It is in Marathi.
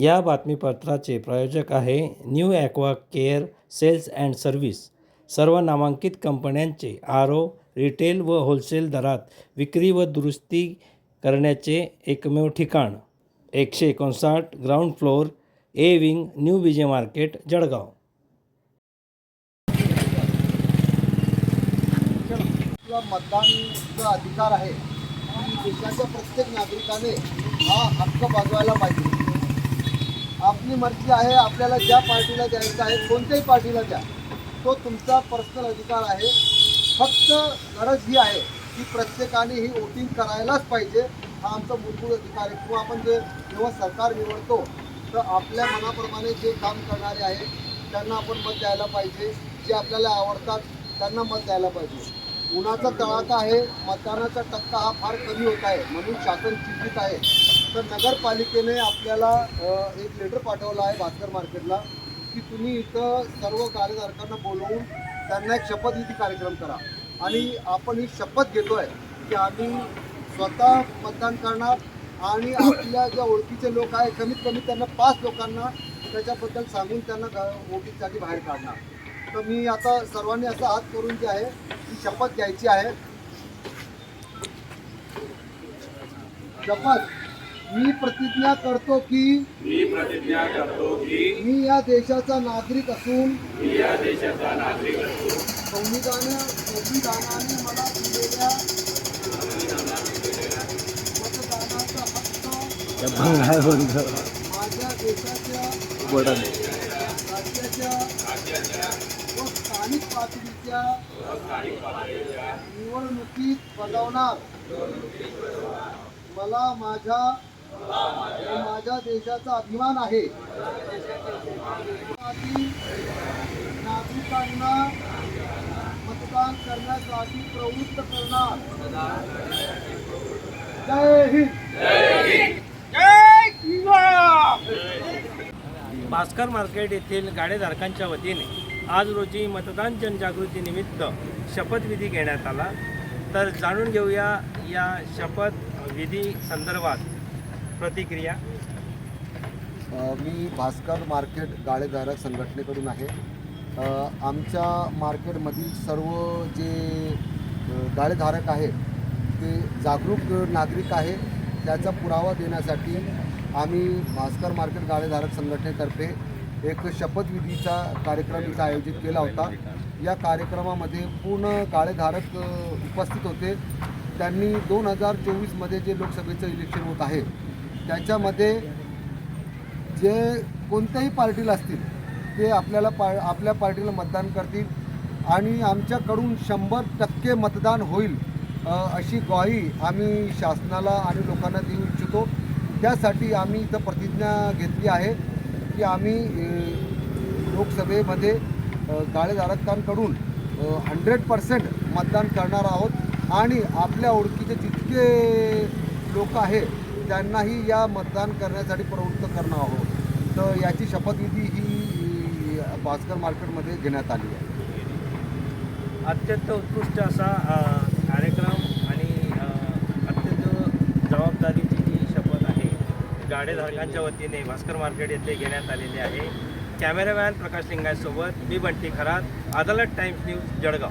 या बातमीपत्राचे प्रायोजक आहे new aqua care sales and service. सर्व नामांकित कंपन्यांचे आर ओ रिटेल व होलसेल दरात विक्री व दुरुस्ती करण्याचे एकमेव ठिकाण. एकशे एकोणसाठ ground floor A wing new Vijay market Jalgaon. किंवा मतदानचा अधिकार आहे. देशाच्या प्रत्येक नागरिकाने हा हक्क बजवायला पाहिजे. आपली मर्जी आहे आपल्याला ज्या पार्टीला द्यायचं आहे कोणत्याही पार्टीला द्या. तो तुमचा पर्सनल अधिकार आहे. फक्त गरज ही आहे की प्रत्येकाने ही वोटिंग करायलाच पाहिजे. हा आमचा मूलभूत अधिकार आहे. किंवा आपण जे जेव्हा सरकार निवडतो तर आपल्या मनाप्रमाणे जे काम करणारे आहेत त्यांना आपण मत द्यायला पाहिजे. जे आपल्याला आवडतात त्यांना मत द्यायला पाहिजे. उन्हाचा तळाचा आहे मतदानाचा टक्का हा फार कमी होत आहे म्हणून शासन चिंतित आहे. तर नगरपालिकेने आपल्याला एक लेटर पाठवला आहे भास्कर मार्केटला की तुम्ही इथं सर्व कार्यधारकांना बोलवून त्यांना एक शपथविधी कार्यक्रम करा. आणि आपण ही शपथ घेतो आहे की आम्ही स्वतः मतदान करणार आणि आपल्या ज्या ओळखीचे लोक आहे कमीत कमी त्यांना पाच लोकांना त्याच्याबद्दल सांगून त्यांना ग- बाहेर काढणार. तर मी आता सर्वांनी असं हात करून जे आहे शपथ घ्यायची आहे. शपथ. मी प्रतिज्ञा करतो की मी प्रतिज्ञा करतो की मी या देशाचा नागरिक असून मी या देशाचा नागरिक असून संविधान संविधानाने मला दिलेल्या मतदानाचा हक्क माझ्या देशाच्या राज्याच्या व स्थानिक पातळीच्या निवडणुकीत बजावणार मला माझ्या माझ्या देशाचा अभिमान आहे. नागरिकांना मतदान करण्यासाठी प्रवृत्त करणार. जय हिंद. भास्कर मार्केट येथील गाडेधारकांच्या वतीने आज रोजी मतदान जनजागृतीनिमित्त शपथविधी घेण्यात आला. तर जाणून घेऊया या शपथविधी संदर्भात प्रतिक्रिया. मी भास्कर मार्केट गाळेधारक संघटनेकडून आहे. आमच्या मार्केटमधील सर्व जे गाळेधारक आहेत ते जागरूक नागरिक आहे. त्याचा पुरावा देण्यासाठी आम्ही भास्कर मार्केट गाळेधारक संघटनेतर्फे एक शपथविधीचा कार्यक्रम इथं आयोजित केला होता. या कार्यक्रमामध्ये पूर्ण काळेधारक उपस्थित होते. त्यांनी दोन हजार चोवीसमध्ये जे लोकसभेचं इलेक्शन होत आहे त्याच्यामध्ये जे कोणत्याही पार्टीला असतील ते आपल्याला पा आपल्या पार्टीला मतदान करतील आणि आमच्याकडून शंभर टक्के मतदान होईल अशी ग्वाही आम्ही शासनाला आणि लोकांना देऊ इच्छितो. त्यासाठी आम्ही इथं प्रतिज्ञा घेतली आहे. की आम्ही लोकसभेमध्ये अ, गाळेधारकांकडून हंड्रेड पर्सेंट मतदान करणार आहोत आणि आपल्या ओळखीचे जितके लोक आहेत त्यांनाही या मतदान करण्यासाठी प्रवृत्त करणार आहोत. तर याची शपथविधी ही भास्कर मार्केटमध्ये घेण्यात आली आहे. अत्यंत उत्कृष्ट असा कार्यक्रम आणि अत्यंत जबाबदारी गाडेधारकांच्या वतीने भास्कर मार्केट येथे घेण्यात आलेले आहे. कॅमेरामॅन प्रकाश लिंगायसोबत मी बंटी खरात अदालत टाइम्स न्यूज जळगाव.